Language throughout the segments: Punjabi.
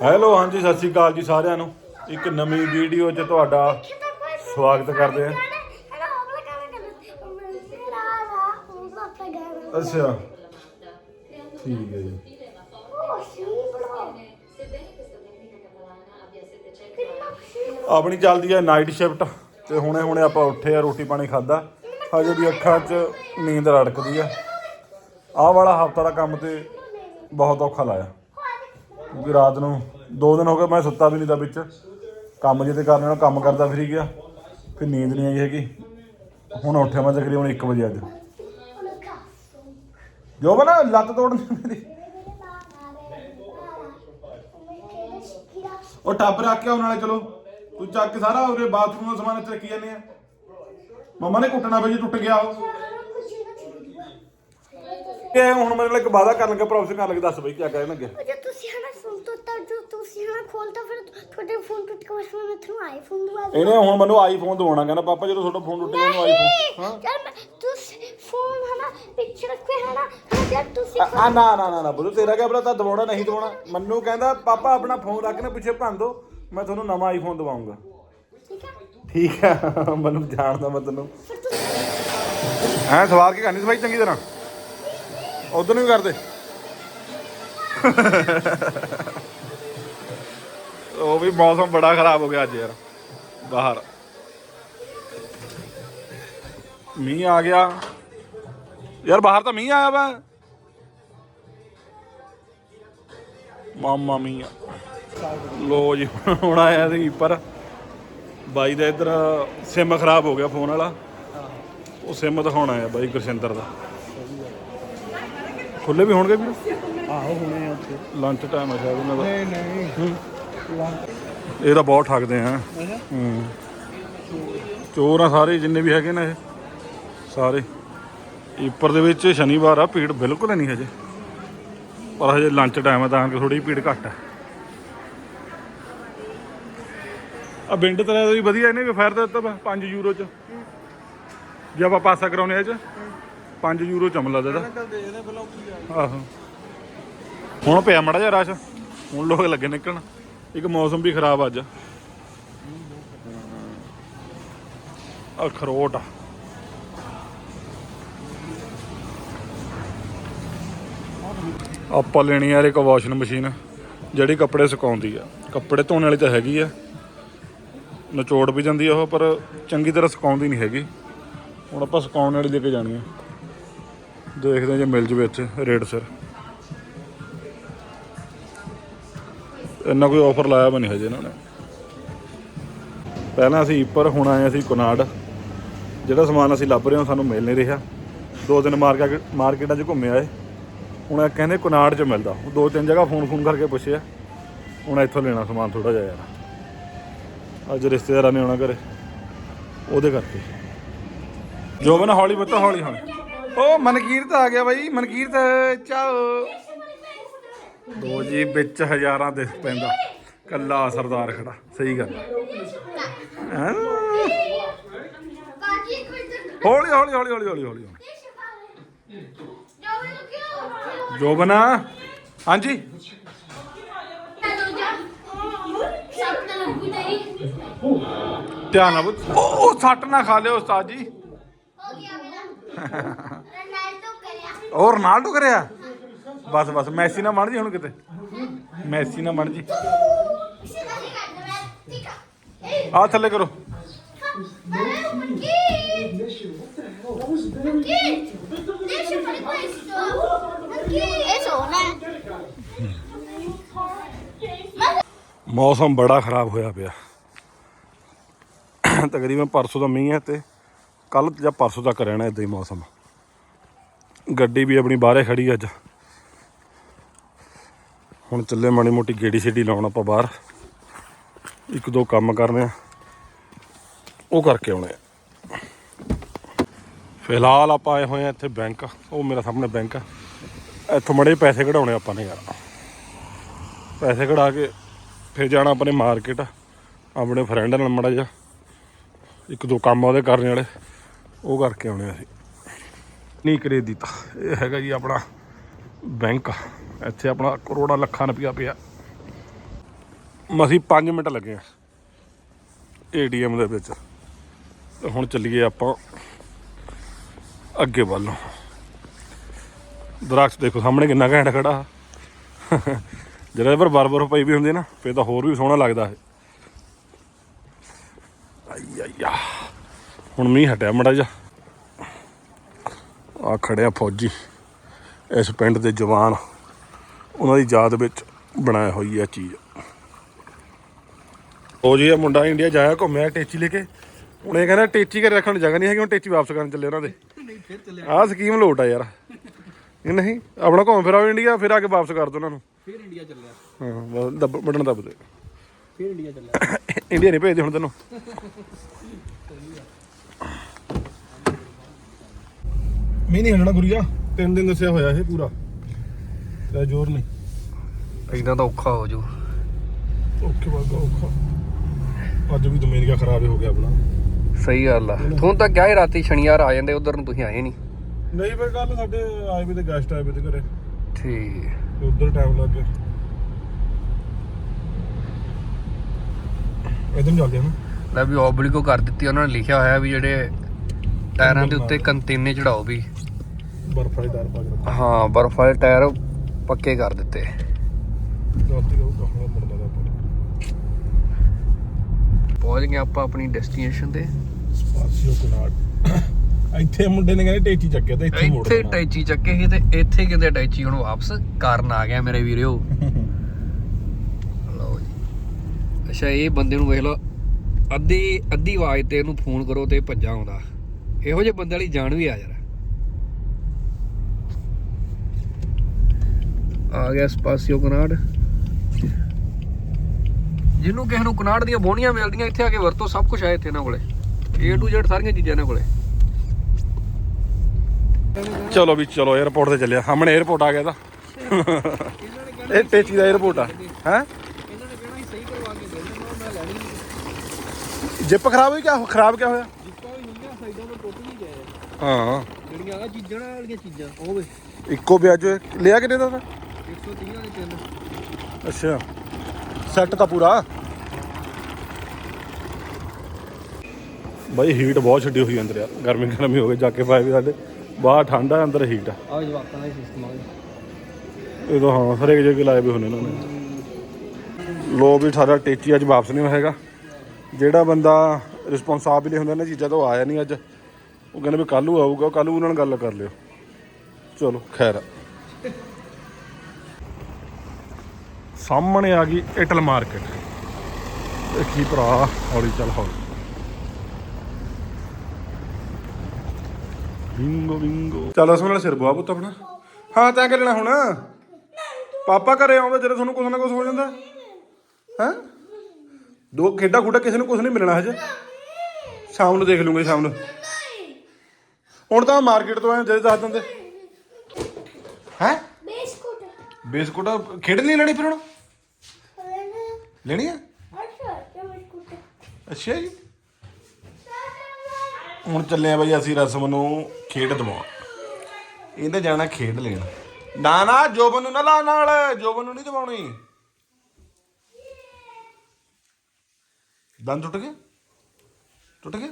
ਹੈਲੋ, ਹਾਂਜੀ, ਸਤਿ ਸ਼੍ਰੀ ਅਕਾਲ ਜੀ ਸਾਰਿਆਂ ਨੂੰ। ਇੱਕ ਨਵੀਂ ਵੀਡੀਓ 'ਚ ਤੁਹਾਡਾ ਸਵਾਗਤ ਕਰਦੇ ਹਾਂ। ਅੱਛਾ। ਠੀਕ ਹੈ ਜੀ। ਆਪਣੀ ਚੱਲਦੀ ਹੈ ਨਾਈਟ ਸ਼ਿਫਟ ਤੇ ਹੁਣੇ ਹੁਣੇ ਆਪਾਂ ਉੱਠੇ ਆ ਰੋਟੀ ਪਾਣੀ ਖਾਦਾ ਹਜੇ ਵੀ ਅੱਖਾਂ 'ਚ ਨੀਂਦ ਰੜਕਦੀ ਆ। ਆਹ ਵਾਲਾ ਹਫਤਾ ਦਾ ਕੰਮ ਤੇ ਬਹੁਤ ਔਖਾ ਲਾਇਆ। ਕਿਉਂਕਿ ਰਾਤ ਨੂੰ ਦੋ ਦਿਨ ਹੋ ਗਏ ਮੈਂ ਸੁੱਤਾ ਵੀ ਨਹੀਂ ਤਾਂ ਵਿੱਚ। ਕੰਮ ਜਿਹਦੇ ਕਾਰਨ ਨਾਲ ਕੰਮ ਕਰਦਾ ਫਿਰੀ ਗਿਆ। ਫਿਰ ਨੀਂਦ ਨਹੀਂ ਆਈ ਹੈਗੀ। ਹੁਣ ਉੱਠਿਆ ਮੈਂ ਤਕਰੀਬਨ 1 ਵਜੇ ਅੱਜ। ਜੋ ਬਣਾ, ਲੱਤ ਤੋੜਨੀ ਮੇਰੀ। ਉਹ ਟੱਬ ਰੱਖ ਕੇ ਆਉਣ ਵਾਲੇ, ਚਲੋ। ਤੂੰ ਚੱਕ ਕੇ ਸਾਰਾ ਉਹਦੇ ਬਾਥਰੂਮ ਦਾ ਸਮਾਨ ਇੱਥੇ ਰੱਖੀ ਜਾਂਦੇ ਆ। ਮਮਾ ਨੇ ਕੁੱਟਣਾ ਬਈ ਟੁੱਟ ਗਿਆ ਉਹ। ਇਹ ਹੁਣ ਮੇਰੇ ਲਈ ਇੱਕ ਵਾਅਦਾ ਕਰਨ ਲੱਗਾ ਪ੍ਰੋਫੈਸਰ ਕਰਨ ਲੱਗੇ, ਦੱਸ ਬਈ ਕੀ ਕਹਿਣ ਲੱਗੇ ਜੇ ਤੁਸੀਂ ਹਨਾ ਫੋਨ ਤੋਂ ਤਾਂ ਹਨਾ ਖੋਲਤਾ ਫਿਰ ਤੁਹਾਡੇ ਫੋਨ ਟੁੱਟ ਕੇ ਬਸ ਮੈਂ ਤੁਹਾਨੂੰ ਆਈਫੋਨ ਦਵਾ ਦੂੰ ਇਹਨੇ ਹੁਣ ਮੈਨੂੰ ਆਈਫੋਨ ਦਵਾਉਣਾ ਕਹਿੰਦਾ ਪਾਪਾ ਜਦੋਂ ਤੁਹਾਡਾ ਫੋਨ ਟੁੱਟੇਗਾ ਮੈਨੂੰ ਆਈਫੋਨ ਹਾਂ ਯਾਰ ਮੈਂ ਤੁਸੀਂ ਫੋਨ ਹਨਾ ਪਿੱਛੇ ਰੱਖੇ ਹਨਾ। ਜਦ ਤੁਸੀਂ ਆ ਨਾ ਨਾ ਨਾ ਨਾ ਬੋਲੋ ਤੇਰਾ ਕਿਆ ਪਤਾ ਤਾਂ ਦਵਾਉਣਾ ਨਹੀਂ ਦਵਾਉਣਾ? ਮੈਨੂੰ ਕਹਿੰਦਾ ਪਾਪਾ ਆਪਣਾ ਫੋਨ ਰੱਖ ਕੇ ਪਿੱਛੇ ਭੰਨ ਦੋ ਮੈਂ ਤੁਹਾਨੂੰ ਨਵਾਂ ਆਈਫੋਨ ਦਵਾਉਂਗਾ। ਠੀਕ ਹੈ ਠੀਕ ਹੈ ਮੈਨੂੰ ਜਾਣਦਾ ਮੈਂ ਤੈਨੂੰ ਫਿਰ ਤੁਸੀਂ ਐ ਸਵਾਰ ਕੇ ਕਰਨੀ ਸਫ਼ਾਈ ਚੰਗੀ ਤਰ੍ਹਾਂ? ਉਧਰ ਨੂੰ ਵੀ ਕਰਦੇ ਉਹ ਵੀ ਮੌਸਮ ਬੜਾ ਖਰਾਬ ਹੋ ਗਿਆ ਅੱਜ ਯਾਰ ਬਾਹਰ। ਮੀਂਹ ਆ ਗਿਆ। ਯਾਰ ਬਾਹਰ ਤਾਂ ਮੀਂਹ ਆਇਆ ਵਾ। ਮਾਮਾ ਮੀਂਹ ਲੋ ਜੀ ਹੁਣ ਆਇਆ ਸੀ ਪਰ ਬਾਈ ਦਾ ਇੱਧਰ ਸਿਮ ਖਰਾਬ ਹੋ ਗਿਆ ਫੋਨ ਵਾਲਾ। ਉਹ ਸਿਮ ਦਿਖਾਉਣਾ ਆ ਬਾਈ ਗੁਰਸਿੰਦਰ ਦਾ। ਖੁੱਲੇ ਵੀ ਹੋਣਗੇ ਵੀਰ? ਆਹੋ ਹੁਣੇ ਆ ਉੱਥੇ। ਲੰਚ ਟਾਈਮ ਹੈ ਸ਼ਾਇਦ ਉਹਨਾਂ ਦਾ। ਨਹੀਂ ਨਹੀਂ। ਇਹ ਤਾਂ ਬਹੁਤ ਠੱਗਦੇ ਆ। ਹੂੰ। ਚੋਰ ਆ ਸਾਰੇ ਜਿੰਨੇ ਵੀ ਹੈਗੇ ਨੇ ਇਹ। ਸਾਰੇ। ਈਪਰ ਦੇ ਵਿੱਚ ਸ਼ਨੀਵਾਰ ਆ ਭੀੜ ਬਿਲਕੁਲ ਨਹੀਂ ਹਜੇ। ਪਰ ਹਜੇ ਲੰਚ ਟਾਈਮ ਹੈ ਤਾਂ ਕਿ ਥੋੜੀ ਭੀੜ ਘੱਟ ਹੈ ਆ ਬਿੰਡ ਤਰਾ ਦਾ ਵੀ ਵਧੀਆ ਇਹਨੇ ਵੀ ਫਾਇਰ ਦਿੱਤਾ ਵਾ 5 ਯੂਰੋ ਚ। ਜੇ ਆਪਾਂ ਪਾਸਾ ਕਰਾਉਨੇ ਆ ਚ 5 ਯੂਰੋ ਚਮਲਾ ਕੀ ਆ? ਆਹੋ। ਹੁਣ ਪਿਆ ਮੜਾ ਜਿਹਾ ਰਸ਼ ਹੁਣ ਲੋਕ ਲੱਗੇ ਨਿਕਲਣ। ਇੱਕ ਮੌਸਮ ਵੀ ਖਰਾਬ ਅੱਜ। ਅਖਰੋਟ ਆਪਾਂ ਲੈਣੀ ਯਾਰ ਇੱਕ ਵਾਸ਼ਿੰਗ ਮਸ਼ੀਨ ਜਿਹੜੀ ਕੱਪੜੇ ਸੁਕਾਉਂਦੀ ਆ। ਕੱਪੜੇ ਧੋਣ ਵਾਲੀ ਤਾਂ ਹੈਗੀ ਆ। ਨਿਚੋੜ ਵੀ ਜਾਂਦੀ ਆ ਉਹ, ਪਰ ਚੰਗੀ ਤਰ੍ਹਾਂ ਸੁਕਾਉਂਦੀ ਨਹੀਂ ਹੈਗੀ। ਹੁਣ ਆਪਾਂ ਸੁਕਾਉਣ ਵਾਲੀ ਲੈ ਕੇ ਜਾਣੀ ਆ। ਦੇਖਦੇ ਹਾਂ ਜੇ ਮਿਲ ਜਵੇ ਇੱਥੇ ਰੇਟ ਸਿਰ ਇੰਨਾ ਕੋਈ ਆਫਰ ਲਾਇਆ ਵੀ ਨਹੀਂ ਹਜੇ ਇਹਨਾਂ ਨੇ। ਪਹਿਲਾਂ ਅਸੀਂ ਇੱਪਰ ਹੁਣ ਆਏ ਅਸੀਂ ਕੁਨਾੜ ਜਿਹੜਾ ਸਮਾਨ ਅਸੀਂ ਲੱਭ ਰਹੇ ਹਾਂ ਸਾਨੂੰ ਮਿਲ ਨਹੀਂ ਰਿਹਾ। ਦੋ ਦਿਨ ਮਾਰਕੀਟ ਮਾਰਕੀਟਾਂ 'ਚ ਘੁੰਮੇ ਆਏ। ਹੁਣ ਕਹਿੰਦੇ ਕੁਨਾੜ 'ਚ ਮਿਲਦਾ। ਉਹ ਦੋ ਤਿੰਨ ਜਗ੍ਹਾ ਫੋਨ ਫੋਨ ਕਰਕੇ ਪੁੱਛਿਆ। ਹੁਣ ਇੱਥੋਂ ਲੈਣਾ ਸਮਾਨ ਥੋੜਾ ਜਿਹਾ ਯਾਰ। ਅੱਜ ਰਿਸ਼ਤੇਦਾਰਾਂ ਨੇ ਆਉਣਾ ਘਰੇ। ਉਹਦੇ ਕਰਕੇ। ਜੋ ਬਣਾ ਹੌਲੀ ਬੱਤਾ ਹੌਲੀ ਹੌਲੀ। ਉਹ ਮਨਕੀਰਤ ਆ ਗਿਆ ਬਾਈ। ਮਨਕੀਰਤ, ਚਾਓ। ਦੋ ਜੀ ਵਿੱਚ ਹਜ਼ਾਰਾਂ ਦੇ ਪੈਂਦਾ। ਕੱਲਾ ਸਰਦਾਰ ਖੜਾ ਸਹੀ ਗੱਲ। ਹੈਂ? ਹੌਲੀ ਹੌਲੀ ਹੌਲੀ ਹੌਲੀ ਹੌਲੀ ਹੌਲੀ। ਜਾਵੇ ਤਾਂ ਕਿਉਂ ਜੋ। ਬਣਾ ਹਾਂਜੀ ਧਿਆਨ ਨਾਲ ਉਹ ਸੱਟ ਨਾ ਖਾ ਲਿਓ ਉਸਤਾਦ ਜੀ। ਹੋ ਗਿਆ ਮੇਰਾ। ਰੋਨਾਲਡੋ ਕਰਿਆ। ਉਹ ਰੋਨਾਲਡੋ ਕਰਿਆ? ਬਸ ਬਸ। ਮੈਸੀ ਨਾ ਬਣ ਜੀ ਹੁਣ ਕਿਤੇ? ਮੈਸੀ ਨਾ ਬਣ ਜੀ। ਇਸੇ ਆ ਥੱਲੇ ਕਰੋ। ਮੌਸਮ ਬੜਾ ਖਰਾਬ ਹੋਇਆ ਪਿਆ। ਤਕਰੀਬਨ ਪਰਸੋਂ ਦਾ ਮੀਂਹ ਹੈ ਤੇ ਕੱਲ ਜਾਂ ਪਰਸੋਂ ਤੱਕ ਰਹਿਣਾ ਇਦਾਂ ਹੀ ਮੌਸਮ। ਗੱਡੀ ਵੀ ਆਪਣੀ ਬਾਹਰੇ ਖੜੀ ਅੱਜ। ਹੁਣ ਚੱਲੇ ਮਾੜੀ ਮੋਟੀ ਗੇੜੀ ਛੇੜੀ ਲਾਉਣ ਆਪਾਂ ਬਾਹਰ। ਇੱਕ ਦੋ ਕੰਮ ਕਰਨੇ ਆ। ਉਹ ਕਰਕੇ ਆਉਣੇ ਆ। ਫਿਲਹਾਲ ਆਪਾਂ ਆਏ ਹੋਏ ਆ ਇੱਥੇ ਬੈਂਕ, ਉਹ ਮੇਰਾ ਸਾਹਮਣੇ ਬੈਂਕ ਆ। ਇੱਥੋਂ ਮੜੇ ਪੈਸੇ ਕਢਾਉਣੇ ਆਪਾਂ ਨੇ ਯਾਰ। ਪੈਸੇ ਕਢਾ ਕੇ ਫਿਰ ਜਾਣਾ ਆਪਣੇ ਮਾਰਕੀਟ, ਆਪਣੇ ਫਰੈਂਡ ਨਾਲ ਮੜਾ ਜਾ ਇੱਕ ਦੋ ਕੰਮ ਉਹਦੇ ਕਰਨ ਵਾਲੇ, ਉਹ ਕਰਕੇ ਆਉਣੇ ਅਸੀਂ। ਨਹੀਂ ਕਰੇ ਦਿੱਤਾ ਇਹ ਹੈਗਾ ਜੀ ਆਪਣਾ ਬੈਂਕ। ਇੱਥੇ ਆਪਣਾ ਕਰੋੜਾ ਲੱਖਾਂ ਰੁਪਇਆ ਪਿਆ। ਮਸੀਂ 5 ਮਿੰਟ ਲੱਗੇ ਆ ਏਟੀਐਮ ਦੇ ਵਿੱਚ। ਤੇ ਹੁਣ ਚੱਲੀਏ ਆਪਾਂ ਅੱਗੇ ਵੱਲ ਨੂੰ। ਦਰਖਤ ਦੇਖੋ ਸਾਹਮਣੇ ਕਿੰਨਾ ਘੈਂਟ ਖੜਾ। ਜਿਹੜਾ ਪਰ ਬਰਬਰ ਪਈ ਵੀ ਹੁੰਦੀ ਨਾ, ਫੇਰ ਤਾਂ ਹੋਰ ਵੀ ਸੋਹਣਾ ਲੱਗਦਾ ਹੈ ਆਈ ਆਈ ਹੁਣ ਮੀਂਹ ਹਟਿਆ ਮੜਾ ਜਾ ਆ ਖੜਿਆ ਫੌਜੀ, ਇਸ ਪਿੰਡ ਦੇ ਜਵਾਨ। ਉਹਨਾਂ ਦੀ ਯਾਦ ਵਿੱਚ ਬਣਾਇਆ ਹੋਈ ਆ ਚੀਜ਼। ਉਹ ਜੀ ਇਹ ਮੁੰਡਾ ਇੰਡੀਆ ਜਾਇਆ ਘੁੰਮਿਆ ਟੇਚੀ ਲੈ ਕੇ। ਹੁਣ ਇਹ ਕਹਿੰਦਾ ਟੇਚੀ ਘਰੇ ਰੱਖਣ ਨੂੰ ਜਗ੍ਹਾ ਨਹੀਂ ਹੈਗੀ ਹੁਣ ਟੇਚੀ ਵਾਪਸ ਕਰਨ ਚੱਲੇ ਉਹਨਾਂ ਦੇ। ਆਹ ਸਕੀਮ ਲੋਟ ਆ ਯਾਰ। ਇਹ ਨਹੀਂ ਆਪਣਾ ਘੁੰਮ ਫਿਰ ਆਓ ਇੰਡੀਆ ਫਿਰ ਆ ਕੇ ਵਾਪਸ ਕਰ ਦੋ ਉਹਨਾਂ ਨੂੰ। ਫਿਰ ਇੰਡੀਆ ਚੱਲਿਆ। ਹਾਂ ਬਸ ਦੱਬ ਬਟਨ ਦੱਬ ਦੇ। ਫਿਰ ਇੰਡੀਆ ਚੱਲਿਆ। ਇੰਡੀਆ ਨਹੀਂ ਭੇਜਦੇ ਹੁਣ ਤੈਨੂੰ। ਮੀਂਹ ਨਹੀਂ ਹਟਣਾ ਗੁਰੀਆ ਤਿੰਨ ਦਿਨ ਦੱਸਿਆ ਹੋਇਆ ਇਹ ਪੂਰਾ। ਤੇ ਜ਼ੋਰ ਨਹੀਂ। ਇਦਾਂ ਤਾਂ ਔਖਾ ਹੋ ਜੂ ਓਕੇ ਬਾਗਾ ਔਖਾ। ਅੱਜ ਵੀ ਦਮੇਨਿਕਾ ਖਰਾਬ ਹੀ ਗਿਆ ਆਪਣਾ। ਸਹੀ ਗੱਲ ਆ। ਤੁਹਾਨੂੰ ਤਾਂ ਕਿਹਾ ਹੀ ਰਾਤੀ ਸ਼ਨੀਵਾਰ ਆ ਜਾਂਦੇ ਉਧਰ ਨੂੰ ਤੁਸੀਂ ਆਏ ਨਹੀਂ। ਨਹੀਂ ਫਿਰ ਕੱਲ ਸਾਡੇ ਆਏ ਵੀ ਤੇ ਗੈਸਟ ਆਏ ਵੀ ਤੇ ਘਰੇ। ਠੀਕ। ਉਧਰ ਟਾਈਮ ਲੱਗ ਗਿਆ। ਇਧਰ ਚੱਲਦੇ ਹਾਂ ਨਾ। ਲੈ ਵੀ ਓਬਲਿਗੋ ਕਰ ਦਿੱਤੀ ਉਹਨਾਂ ਨੇ ਲਿਖਿਆ ਹੋਇਆ ਵੀ ਜਿਹੜੇ ਟਾਇਰਾਂ ਦੇ ਉੱਤੇ ਕੰਤੀਨੇ ਚੜਾਓ ਵੀ। ਬਰਫ ਵਾਲੀ ਦਾਰ ਪਾ ਕੇ ਹਾਂ ਬਰਫ ਵਾਲੇ ਟਾਇਰ ਪੱਕੇ ਕਰ ਦਿੱਤੇ। ਪਹੁੰਚ ਗਏ ਆਪਾਂ ਆਪਣੀ ਡੈਸਟੀਨੇਸ਼ਨ ਤੇ। ਸਪਾਸੀਓ ਕਨਾਡ ਇੱਥੇ ਮੁੰਡੇ ਨੇ ਕਹਿੰਦੇ ਟੇਚੀ ਚੱਕਿਆ ਤੇ ਇੱਥੇ ਮੋੜ ਇੱਥੇ। ਟੈਚੀ ਚੱਕੇ ਸੀ ਤੇ ਇੱਥੇ ਕਹਿੰਦੇ ਟੈਚੀ ਹੁਣ ਵਾਪਸ ਕਰਨ ਆ ਗਿਆ ਮੇਰੇ ਵੀਰਿਓ ਲਓ ਜੀ। ਅੱਛਾ ਇਹ ਬੰਦੇ ਨੂੰ ਵੇਖ ਲਓ। ਅੱਧੀ ਅੱਧੀ ਆਵਾਜ਼ ਤੇ ਇਹਨੂੰ ਫੋਨ ਕਰੋ ਤੇ ਭੱਜਾ ਆਉਂਦਾ। ਇਹੋ ਜਿਹੇ ਬੰਦੇ ਵਾਲੀ ਜਾਨ ਵੀ ਆ ਯਾਰ। ਆ ਗਿਆ ਸਪਾਸੀਓ ਕਨਾਡ। ਜਿਹਨੂੰ ਕਿਸੇ ਨੂੰ ਕਨਾਡ ਦੀਆਂ ਬੋਣੀਆਂ ਮਿਲਦੀਆਂ ਇੱਥੇ ਆ ਕੇ ਵਰਤੋ ਸਭ ਕੁਝ ਆ ਇੱਥੇ ਇਹਨਾਂ ਕੋਲੇ। A to Z ਸਾਰੀਆਂ ਚੀਜ਼ਾਂ ਇਹਨਾਂ ਕੋਲੇ। ਚਲੋ ਵੀ ਚਲੋ 에어ਪੋਰਟ ਤੇ ਚੱਲਿਆ। ਸਾਹਮਣੇ 에어ਪੋਰਟ ਆ ਗਿਆ ਤਾਂ। ਇਹ ਟੇਚੀ ਦਾ 에어ਪੋਰਟ ਆ। ਹੈ? ਜਿੱਪ ਖਰਾਬ ਹੋਈ ਕਿਆ ਖਰਾਬ ਕਿਆ ਹੋਇਆ? ਜਿੱਪਾਂ ਵੀ ਹੁੰਦੀਆਂ ਸਾਈਡਾਂ ਤੋਂ ਟੁੱਟ ਵੀ ਗਏ ਹਾਂ। ਜਿਹੜੀਆਂ ਆ ਚੀਜ਼ਾਂ ਵਾਲੀਆਂ ਚੀਜ਼ਾਂ ਉਹ ਵੇ। ਇੱਕੋ ਵਿਆਜੋ ਲਿਆ ਕਿਤੇ ਦਾ ਤਾਂ 130 ਦੇ ਤਿੰਨ ਅੱਛਾ। ਸੈੱਟ ਤਾਂ ਪੂਰਾ। ਬਾਈ ਹੀਟ ਬਹੁਤ ਛੱਡੀ ਹੋਈ ਅੰਦਰ ਯਾਰ। ਗਰਮੀ ਗਰਮੀ ਹੋ ਗਈ ਜਾ ਕੇ ਪਾਏ ਵੀ ਸਾਡੇ। ਬਾਹਰ ਠੰਡਾ ਹੈ, ਅੰਦਰ ਹੀਟ ਆ। ਆ ਜਵਾਕਾਂ ਦਾ ਸਿਸਟਮ ਆ ਇਹ ਤਾਂ ਹਾਂ ਹਰੇਕ ਜਗ੍ਹਾ ਲਾਏ ਵੀ ਇਹਨਾਂ ਨੇ। ਲੋ ਵੀ ਸਾਡਾ ਟੇਚੀ ਅੱਜ ਵਾਪਸ ਨਹੀਂ ਹੋਏਗਾ। ਜਿਹੜਾ ਬੰਦਾ ਰਿਸਪੌਂਸਾਬਿਲ ਹੁੰਦਾ ਇਹਨਾਂ ਚੀਜ਼ਾਂ ਤੋਂ ਆਇਆ ਨਹੀਂ ਅੱਜ। ਉਹ ਕਹਿੰਦੇ ਵੀ ਕੱਲ੍ਹ ਨੂੰ ਆਊਗਾ ਕੱਲ੍ਹ ਨੂੰ ਉਹਨਾਂ ਨਾਲ ਗੱਲ ਕਰ ਲਿਓ। ਚਲੋ ਖੈਰ। ਸਾਹਮਣੇ ਆ ਗਈ ਇਟਲ ਮਾਰਕੀਟ ਦੇਖੀ ਭਰਾ? ਹੌਲੀ ਚੱਲ ਹੌਲੀ। ਬਿੰਗੋ ਬਿੰਗੋ ਚੱਲ ਨਾਲ ਸਿਰ ਬੁਆ ਪੁੱਤ ਆਪਣਾ। ਹਾਂ ਤੈਂ ਲੈਣਾ ਹੁਣ? ਪਾਪਾ ਘਰੇ ਆਉਂਦਾ ਜਦੋਂ ਤੁਹਾਨੂੰ ਕੁਛ ਨਾ ਕੁਛ ਹੋ ਜਾਂਦਾ। ਹੈ? ਦੋ ਖੇਡਾਂ ਖੂਡਾ ਕਿਸੇ ਨੂੰ ਕੁਛ ਨਹੀਂ ਮਿਲਣਾ ਹਜੇ। ਸ਼ਾਮ ਨੂੰ ਦੇਖ ਲੂੰਗੇ ਸ਼ਾਮ ਨੂੰ। ਹੁਣ ਤਾਂ ਮਾਰਕੀਟ ਤੋਂ ਆਏ ਜਿਹੜੇ ਦੱਸ ਦਿੰਦੇ। ਹੈ? ਬਿਸਕੁਟ। ਬਿਸਕੁਟ ਖੇਡ ਨਹੀਂ ਲੈਣੀ ਫਿਰ ਹੁਣ? ਲੈਣਾ ਆ? ਅੱਛਾ ਜੀ। ਹੁਣ ਚੱਲੇ ਆ ਬਈ ਅਸੀਂ ਰਸਮ ਨੂੰ ਖੇਡ ਦਵਾਉਣ। ਇਹਨੇ ਜਾਣਾ ਖੇਡ ਲੈਣ। ਨਾ ਨਾ ਜੋਬਨ ਨੂੰ ਨਾ ਲਾ ਨਾਲ। ਜੋਬਨ ਨੂੰ ਨਹੀਂ ਦਵਾਉਣੀ। ਦੰਦ ਟੁੱਟ ਗਏ? ਟੁੱਟ ਗਏ?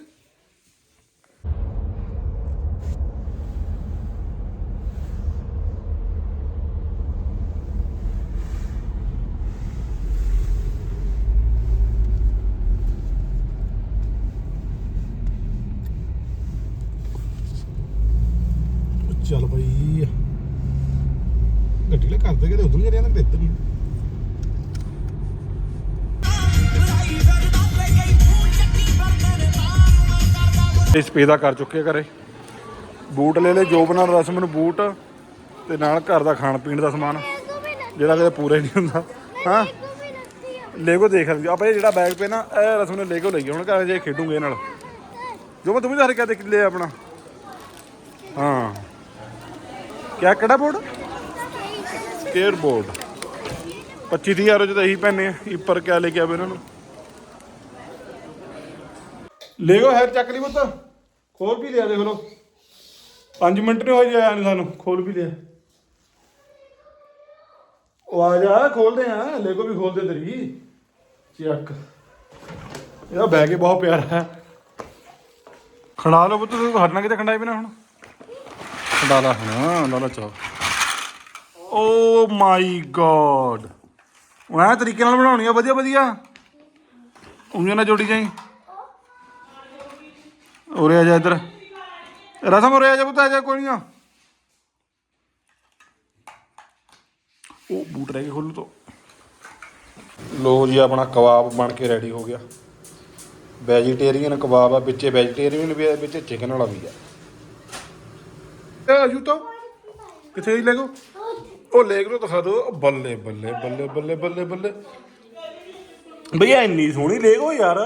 ਇਸ ਪੇਦਾ ਕਰ ਚੁੱਕੇ ਘਰੇ। ਬੂਟ ਲੈ ਲੈ, ਜੋਬ ਨਾਲ ਰਸਮ ਨੂੰ ਬੂਟ ਤੇ ਨਾਲ ਘਰ ਦਾ ਖਾਣ ਪੀਣ ਦਾ ਸਮਾਨ, ਜਿਹੜਾ ਕਿਤੇ ਪੂਰਾ ਹੀ ਨਹੀਂ ਹੁੰਦਾ। ਹਾਂ? ਲੈਗੋ ਵੀ ਲੱਤੀ ਆ ਲੈਗੋ ਦੇਖ ਲਈ ਆਪਾਂ ਇਹ ਜਿਹੜਾ ਬੈਗ ਪੇ ਨਾ, ਇਹ ਰਸਮ ਨੇ ਲੈਗੋ ਲਈ ਹੁਣ ਘਰ ਜੇ ਖੇਡੂਗੇ ਇਹ ਨਾਲ। ਜੋ ਮੈਂ ਤੂੰ ਵੀ ਤਾਂ ਹਰੇ ਕਿਆ ਆਪਣਾ। ਹਾਂ। ਕਿਆ, ਕਿਹੜਾ ਬੋਰਡ ਸਕੇਟ ਬੋਰਡ 25 ਹਜ਼ਾਰ ਚ ਤਾਂ ਇਹੀ ਪੈਨੇ ਆ। ਉੱਪਰ ਕਿਆ ਲੈ ਕੇ ਆਵੇ ਇਹਨਾਂ ਨੂੰ? ਲੈਗੋ ਹੈਰ ਚੱਕ ਲਈ ਪੁੱਤ। ਖੋਲ ਵੀ ਲਿਆ ਦੇਖ ਲੋ 5 ਮਿੰਟ ਨਹੀਂ ਹੋਏ ਆਇਆ ਨੂੰ ਸਾਨੂੰ। ਖੋਲ ਵੀ ਲਿਆ। ਉਹ ਆ ਜਾ ਖੋਲਦੇ ਆ। ਲੈਗੋ ਵੀ ਖੋਲਦੇ ਤੇਰੀ। ਚੱਕ। ਇਹਦਾ ਬੈਗ ਹੀ ਬਹੁਤ ਪਿਆਰਾ ਹੈ। ਖੜਾ ਲਓ ਪੁੱਤ ਤੂੰ ਹਟਣਾ ਕਿਤੇ ਖੰਡਾਈ ਬਿਨਾ ਹੁਣ? ਖੜਾ ਲਾ ਹੁਣ ਲਾ ਲਾ ਚਾਹ। ਓ ਮਾਈ ਗॉड ਉਹ ਐ ਤਰੀਕੇ ਨਾਲ ਬਣਾਉਣੀ ਆ ਵਧੀਆ ਵਧੀਆ ਨਾਲ ਜੋੜੀ ਜਾਈ। ਉਰੇ ਆ ਜਾ ਇੱਧਰ। ਰਸਮ ਉਰੇ ਆ ਜਾ ਪੁੱਤ, ਆ ਜਾ, ਕੋਈ ਨਹੀਂ ਉਹ ਬੂਟ ਰਹਿ ਗਏ ਖੋਲੂ ਤੋਂ। ਲੋ ਜੀ, ਆਪਣਾ ਕਬਾਬ ਬਣ ਕੇ ਰੈਡੀ ਹੋ ਗਿਆ। ਵੈਜੀਟੇਰੀਅਨ ਕਬਾਬ ਆ, ਵਿੱਚੇ ਵੈਜੀਟੇਰੀਅਨ ਵੀ ਆ, ਵਿੱਚ ਚਿਕਨ ਵਾਲਾ ਵੀ ਆ। ਇਹ ਅਜੂ ਤੋਂ, ਕਿੱਥੇ ਹੀ ਲੈਗੋ ਉਹ ਲੈ ਕੇ ਦਿਖਾ ਦੋ ਬੱਲੇ ਬੱਲੇ ਬੱਲੇ ਬੱਲੇ ਬੱਲੇ ਬੱਲੇ। ਭਈਆ, ਇੰਨੀ ਸੋਹਣੀ ਲੈ ਗੋ ਯਾਰ।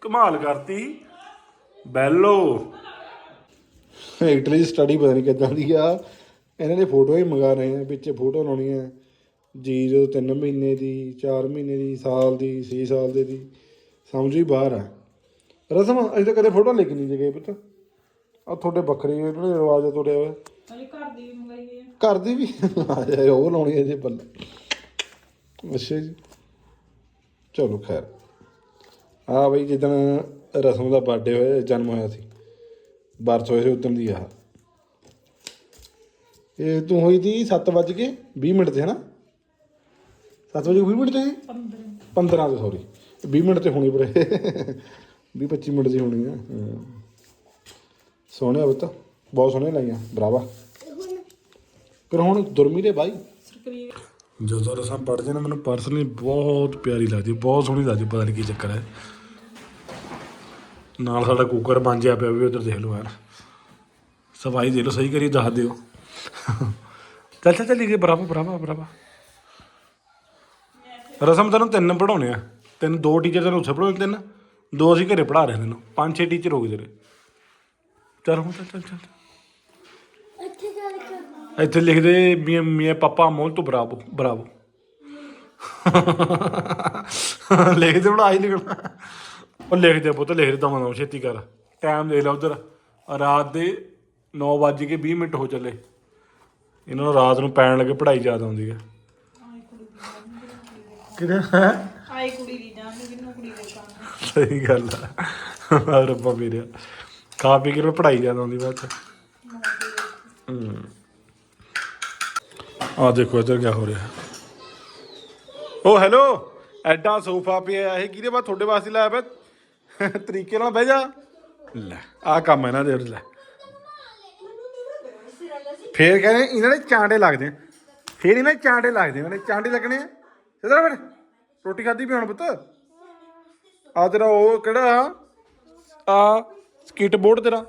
ਕਮਾਲ ਕਰਤੀ। ਬੈਲੋ। ਇਟਲੀ ਦੀ ਸਟੱਡੀ ਪਤਾ ਨਹੀਂ ਕਿੱਦਾਂ ਦੀ ਆ। ਇਹਨਾਂ ਦੀ ਫੋਟੋ ਹੀ ਮੰਗਾ ਰਹੇ ਆ ਵਿੱਚ ਫੋਟੋ ਲਾਉਣੀ ਆ। ਜੀ ਜੋ 3 ਮਹੀਨੇ ਦੀ 4 ਮਹੀਨੇ ਦੀ ਸਾਲ ਦੀ 6 ਸਾਲ ਦੇ ਦੀ ਸਮਝ ਹੀ ਬਾਹਰ ਆ। ਰਸਮ ਅਜੇ ਤਾਂ ਕਦੇ ਫੋਟੋ ਲੈ ਕੇ ਨਹੀਂ ਗਏ ਪੁੱਤ। ਆ ਤੁਹਾਡੇ ਵੱਖਰੇ ਜਿਹੜੇ ਰਿਵਾਜ ਆ ਤੁਹਾਡੇ ਅਜੇ ਘਰ ਦੀ ਵੀ ਮੰਗਾਈ ਹੈ ਘਰ ਦੀ ਵੀ? ਆ ਜਾਏ ਉਹ ਲਾਉਣੀ ਹੈ ਜੇ ਬੱਲੇ ਅੱਛਾ ਜੀ। ਚਲੋ ਖੈਰ। ਆ ਬਈ ਜਿੱਦਣ ਰਸਮ ਦਾ ਬਰਥਡੇ ਹੋਇਆ, ਜਨਮ ਹੋਇਆ ਸੀ। ਬਰਥ ਹੋਏ ਸੀ ਉਦੋਂ ਦੀ ਆ ਇਹ ਤੂੰ ਹੋਈ ਦੀ 7 ਵਜ ਕੇ 20 ਮਿੰਟ ਤੇ, ਹਨਾ? 7 ਵਜੇ 20 ਮਿੰਟ ਤੇ? 15 ਤੇ ਸੌਰੀ 20 ਮਿੰਟ ਤੇ ਹੋਣੀ ਪਰ। 20 25 ਮਿੰਟ ਦੀ ਹੋਣੀ ਆ। ਹਾਂ। ਬਤਾ ਬਹੁਤ ਸੋਹਣੇ ਲਾਈਆਂ। ਬਰਾਵਾ ਪਰ ਹੁਣ ਦੁਰਮੀ ਦੇ ਬਾਈ। ਸਕਰੀਨ ਜਦੋਂ ਰਸਾਂ ਪੜ੍ਹਦੇ ਨੇ, ਮੈਨੂੰ ਪਰਸਨਲੀ ਬਹੁਤ ਪਿਆਰੀ ਲੱਗਦੀ, ਬਹੁਤ ਸੋਹਣੀ ਲੱਗਦੀ, ਪਤਾ ਨਹੀਂ ਕੀ ਚੱਕਰ ਹੈ। ਨਾਲ ਸਾਡਾ ਕੁੱਕਰ ਬਾਂਝਿਆ ਪਿਆ ਵੀ ਉਧਰ ਦੇਖ ਲਓ ਯਾਰ ਸਫ਼ਾਈ ਦੇ ਲਓ ਸਹੀ ਕਰੀ ਦੱਸ ਦਿਓ। ਚੱਲ ਚੱਲ ਚੱਲੀਏ ਬਰਾਬਰ ਬਰਾਬਰ ਬਰਾਬਰ। ਰਸਮ ਤੈਨੂੰ ਤਿੰਨ ਪੜਾਉਣੇ ਆ। ਤੈਨੂੰ ਦੋ ਟੀਚਰ ਤੈਨੂੰ ਉੱਥੇ ਪੜਾਉਣੇ ਤਿੰਨ ਦੋ ਅਸੀਂ ਘਰੇ ਪੜਾ ਰਹੇ ਤੈਨੂੰ। ਪੰਜ ਛੇ ਟੀਚਰ ਹੋ ਗਏ ਤੇਰੇ। ਚੱਲ ਹੁਣ ਚੱਲ ਚੱਲ ਚੱਲ ਇੱਥੇ ਇੱਥੇ ਲਿਖਦੇ ਮੀਆਂ ਮੀਆਂ ਪਾਪਾ ਮੋਲ ਤੋਂ ਬਰਾਬੋ ਬਰਾਬੋ ਲਿਖਦੇ ਹੁਣ ਆਈ ਲਿਖਣਾ। ਉਹ ਲਿਖਦੇ ਪੁੱਤ ਲਿਖਦੇ ਦਮਾ ਦਮ ਛੇਤੀ ਕਰ। ਟਾਈਮ ਦੇ ਲੈ ਉਧਰ। ਰਾਤ ਦੇ 9 ਵੱਜ ਕੇ 20 ਮਿੰਟ ਹੋ ਚੱਲੇ। ਇਹਨਾਂ ਨੂੰ ਰਾਤ ਨੂੰ ਪੈਣ ਲੱਗੇ ਪੜ੍ਹਾਈ ਜ਼ਿਆਦਾ ਆਉਂਦੀ ਹੈ ਕਿਹਦੇ ਆਈ ਕੁੜੀ ਦੀ ਜਾਨ ਨੂੰ ਕਿੰਨੂੰ ਕੁੜੀ ਦੇ ਕੰਮ ਸਹੀ ਗੱਲ ਆ। ਰੱਬਾ ਮੇਰੇ। ਖਾ ਪੀ ਕੇ ਫਿਰ ਪੜ੍ਹਾਈ ਜ਼ਿਆਦਾ ਆਉਂਦੀ ਬਾਅਦ ਚ। ਆ ਦੇਖੋ ਇੱਧਰ ਕੀ ਹੋ ਰਿਹਾ। ਓ ਹੈਲੋ ਐਡਾ ਸੋਫਾ ਪਿਆ। ਇਹ ਕਿਹਦੇ ਬਾਅਦ ਤੁਹਾਡੇ ਵਾਸਤੇ ਲਾਇਆ ਪਿਆ? ਤਰੀਕੇ ਨਾਲ ਬਹਿ ਜਾ। ਲੈ ਆ ਕੰਮ ਇਹਨਾਂ ਦੇ ਲੈ। ਫੇਰ ਕਹਿੰਦੇ ਇਹਨਾਂ ਦੇ ਚਾਂਡੇ ਲੱਗਦੇ ਆ। ਫੇਰ ਇਹਨਾਂ ਦੇ ਚਾਂਡੇ ਲੱਗਦੇ ਇਹਨਾਂ ਦੇ ਚਾਂਡੇ ਲੱਗਣੇ ਆ। ਸਿੱਧਾ ਬੈਠ ਰੋਟੀ ਖਾਧੀ ਵੀ ਹੁਣ ਪੁੱਤ? ਆ ਤੇਰਾ ਉਹ ਕਿਹੜਾ ਆ? ਸਕਿਟ ਬੋਰਡ ਤੇਰਾ।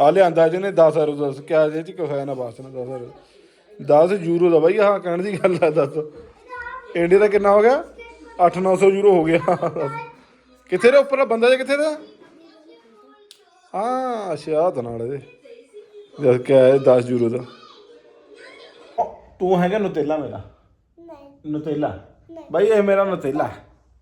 ਆ ਲਿਆਂਦਾ ਜਿਹਨੇ 10 ਰੁਪਏ, ਦੱਸ ਕਿਆ ਜੇ ਚ ਕੁਛ ਆਇਆ ਨਾ ਬਾਸ ਨਾ 10 ਰੁਪਏ 10 ਯੂਰੋ ਦਾ ਬਾਈ, ਆਹ ਕਹਿਣ ਦੀ ਗੱਲ ਆ, ਦੱਸ। ਇੰਡੀਆ ਦਾ ਕਿੰਨਾ ਹੋ ਗਿਆ? 8-900 ਯੂਰੋ ਹੋ ਗਿਆ। ਕਿੱਥੇ ਰੇ ਉੱਪਰ ਬੰਦਾ ਜੇ ਕਿੱਥੇ ਦਾ ਹਾਂ ਅੱਛਾ ਤਾਂ ਨਾਲ ਇਹਦੇ। ਜਦ ਕਿ ਹੈ 10 ਯੂਰੋ ਦਾ। ਤੂੰ ਹੈਗਾ ਨੁਤੇਲਾ ਮੇਰਾ? ਨਹੀਂ। ਨੁਤੇਲਾ? ਬਾਈ ਇਹ ਮੇਰਾ ਨੁਤੇਲਾ।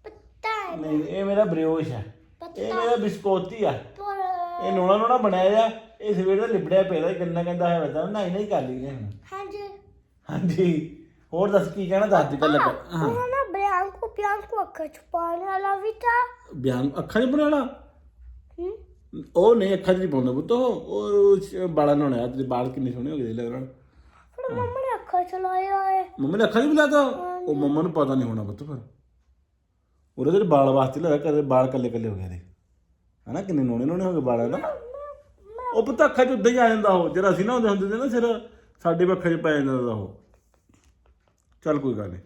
ਪਤਾ ਹੈ। ਨਹੀਂ ਇਹ ਮੇਰਾ ਬ੍ਰਿਓਸ਼ ਹੈ। ਇਹ ਮੇਰਾ ਬਿਸਕੋਤੀ ਆ। ਪਰ ਇਹ ਨੋਣਾ ਨੋਣਾ ਬਣਾਇਆ ਜਾ ਇਹ ਸਵੇਰ ਦਾ ਲਿਬੜਿਆ ਪਿਆ ਦਾ ਗੰਨਾ ਕਹਿੰਦਾ ਹੈ ਵਦਾ ਨਹੀਂ ਨਹੀਂ ਕਰ ਲਈ ਹੁਣ। ਹਾਂਜੀ। ਹਾਂਜੀ। ਹੋਰ ਦੱਸ ਕੀ ਕਹਿਣਾ ਦੱਸ ਦੇ ਗੱਲ ਕਰ। ਉਹ ਨਾ ਬਿਆਨ ਕੋ ਬਿਆਨ ਕੋ ਅੱਖਾਂ ਛੁਪਾਉਣ ਵਾਲਾ ਵੀ ਤਾਂ। ਬਿਆਨ ਅੱਖਾਂ 'ਚ ਬਣਾਉਣਾ ਹੂੰ। ਉਹ ਨਹੀਂ ਅੱਖਾਂ 'ਚ ਨਹੀਂ ਪਾਉਂਦਾ ਪੁੱਤ ਉਹ। ਉਹ ਸ਼- ਬਾਲਾਂ ਨਾਲ ਹੋਣਾ ਤੇ ਬਾਲ ਕਿੰਨੇ ਸੋਹਣੇ ਹੋ ਗਏ ਲੱਗ ਰਹੇ ਪਰ ਮੰਮਾ ਨੇ ਅੱਖਾਂ ਚਲਾਇਆ ਹੈ ਮੰਮੀ ਨੇ ਅੱਖਾਂ 'ਚ ਬੁਲਾਤਾ ਉਹ ਮੰਮਾ ਨੂੰ ਪਤਾ ਨਹੀਂ ਹੋਣਾ ਪੁੱਤ ਫਿਰ। ਉਹਦੇ ਤੇਰੇ ਬਾਲ ਵਾਸਤੇ ਲਾਇਆ ਕਦੇ ਬਾਲ ਕੱਲੇ ਕੱਲੇ ਹੋ ਗਏ ਦੇ ਹਨਾ ਕਿੰਨੇ ਨੋਣੇ ਨੋਣੇ ਹੋ ਗਏ ਬਾਲਾਂ ਨਾ ਉਹ ਪੁੱਤ ਅੱਖਾਂ 'ਚ ਉਦਾਂ ਹੀ ਆ ਜਾਂਦਾ ਉਹ। ਜਿਹੜਾ ਅਸੀਂ ਨਾ ਹੁੰਦੇ ਹੁੰਦੇ ਸੀ ਨਾ ਸਿਰ ਸਾਡੇ ਵੀ ਅੱਖਾਂ 'ਚ ਪੈ ਜਾਂਦਾ ਉਹ। ਚੱਲ ਕੋਈ ਗੱਲ ਨਹੀਂ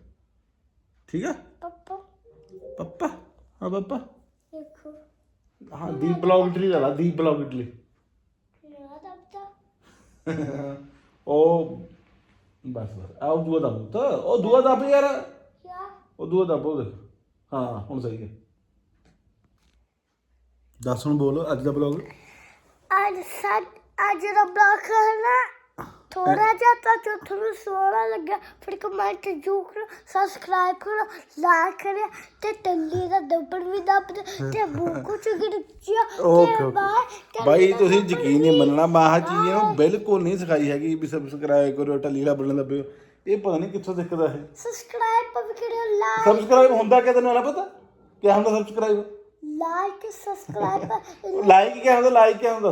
ਠੀਕ ਹੈ ਪਪਾ ਪੱਪਾ ਹਾਂ ਪੱਪਾ ਦੇਖੋ ਹਾਂ ਦੀਪ ਬਲੌਗ ਇਟਲੀ ਦਾ ਲਾ ਦੀਪ ਬਲੌਗ ਇਟਲੀ ਮੇਰਾ ਦਬਤਾ ਉਹ ਬਸ ਬਸ ਆਹ ਦੂਆ ਦਾ ਪੁੱਤ ਉਹ ਦੂਆ ਦਾ ਯਾਰ ਕਿਆ ਉਹ ਦੂਆ ਦਾ ਬੋਲ ਹਾਂ ਹੁਣ ਸਹੀ ਹੈ ਦੱਸ ਹੁਣ ਬੋਲ ਅੱਜ ਦਾ ਬਲੌਗ ਅੱਜ ਸੱਤ ਅੱਜ ਦਾ ਬਲੌਕ ਹੈ ਨਾ ਥੋੜਾ ਜਿਹਾ ਤਾਂ ਜੋ ਤੁਹਾਨੂੰ ਸੋਹਣਾ ਲੱਗਿਆ ਫਿਰ ਕਮੈਂਟ ਜ਼ਰੂਰ ਕਰੋ ਸਬਸਕ੍ਰਾਈਬ ਕਰੋ ਲਾਈਕ ਕਰਿਓ ਤੇ ਟੰਡੀ ਦਾ ਦਬੜ ਵੀ ਦੱਬ ਦਿਓ ਤੇ ਬੂਕੂ ਚ ਗਿਰਚਿਆ ਤੇ ਬਾਏ ਬਾਈ ਤੁਸੀਂ ਯਕੀਨ ਨਹੀਂ ਮੰਨਣਾ ਮਾਹ ਚੀਜ਼ ਨੂੰ ਬਿਲਕੁਲ ਨਹੀਂ ਸਿਖਾਈ ਹੈਗੀ ਵੀ ਸਬਸਕ੍ਰਾਈਬ ਕਰੋ ਟੱਲੀ ਦਾ ਬਟਨ ਦਬਿਓ ਇਹ ਪਤਾ ਨਹੀਂ ਕਿੱਥੋਂ ਸਿੱਖਦਾ ਇਹ ਸਬਸਕ੍ਰਾਈਬ ਪਰ ਕਰਿਓ ਲਾਈਕ ਸਬਸਕ੍ਰਾਈਬ ਹੁੰਦਾ ਕਿ ਤੈਨੂੰ ਨਾ ਪਤਾ ਕੀ ਹੁੰਦਾ ਸਬਸਕ੍ਰਾਈਬ ਲਾਈਕ ਸਬਸਕ੍ਰਾਈਬ ਲਾਈਕ ਕੀ ਹੁੰਦਾ ਲਾਈਕ ਕੀ ਹੁੰਦਾ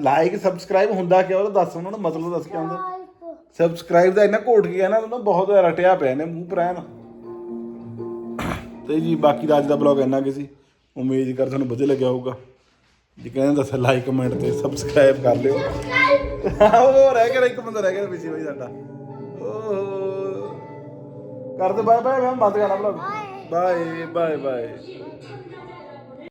ਲਾਈਕ ਸਬਸਕ੍ਰਾਈਬ ਹੁੰਦਾ ਕਿ ਉਹ ਦੱਸ ਉਹਨਾਂ ਨੂੰ ਮਤਲਬ ਦੱਸ ਕੀ ਲਾਈਕ ਸਬਸਕ੍ਰਾਈਬ ਦਾ ਇੰਨਾ ਘੋਟ ਗਿਆ ਨਾ ਉਹਨੂੰ ਬਹੁਤ ਰਟਿਆ ਪਿਆ ਨੇ ਮੂੰਹ ਪਰ ਐਨ ਤੇ ਜੀ ਬਾਕੀ ਦਾ ਅੱਜ ਦਾ ਬਲੌਗ ਇੰਨਾ ਕਿ ਸੀ। ਉਮੀਦ ਕਰ ਤੁਹਾਨੂੰ ਵਧੀਆ ਲੱਗਿਆ ਹੋਊਗਾ। ਜੀ ਕਹਿੰਦੇ ਦੱਸ ਲਾਈਕ ਕਮੈਂਟ ਤੇ ਸਬਸਕ੍ਰਾਈਬ ਕਰ ਲਿਓ। ਉਹ ਰਹਿ ਗਿਆ ਇੱਕ ਬੰਦਾ ਰਹਿ ਗਿਆ ਪਿੱਛੇ ਬਈ ਸਾਡਾ ਓਹ। ਕਰ ਦੇ ਬਾਏ ਬਾਏ ਮੈਂ ਬੰਦ ਕਰਨਾ ਬਲੌਗ ਬਾਏ ਬਾਏ ਬਾਏ